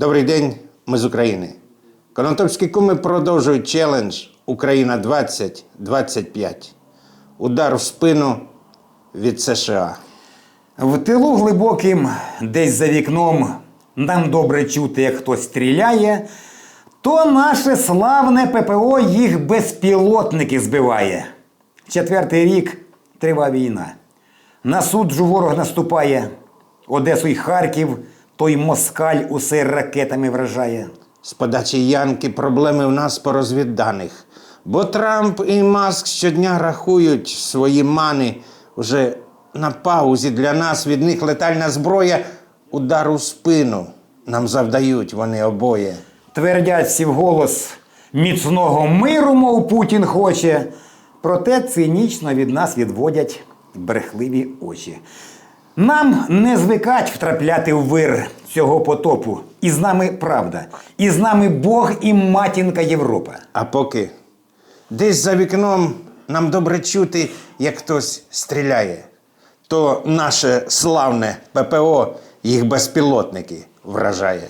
Добрий день, ми з України. Конотопські куми продовжують челендж Україна 2025. Удар в спину від США. В тилу глибоким, десь за вікном, нам добре чути, як хтось стріляє, то наше славне ППО їх безпілотники збиває. Четвертий рік трива війна. На суджу ворог наступає. Одесу й Харків, той москаль усе ракетами вражає. З подачі Янки проблеми в нас по розвідданих. Бо Трамп і Маск щодня рахують свої мани. Уже на паузі для нас від них летальна зброя. Удар у спину нам завдають вони обоє. Твердять всі вголос міцного миру, мов Путін хоче. Проте цинічно від нас відводять брехливі очі. Нам не звикать втрапляти в вир цього потопу. І з нами правда, і з нами Бог і матінка Європа. А поки десь за вікном нам добре чути, як хтось стріляє, то наше славне ППО їх безпілотники вражає.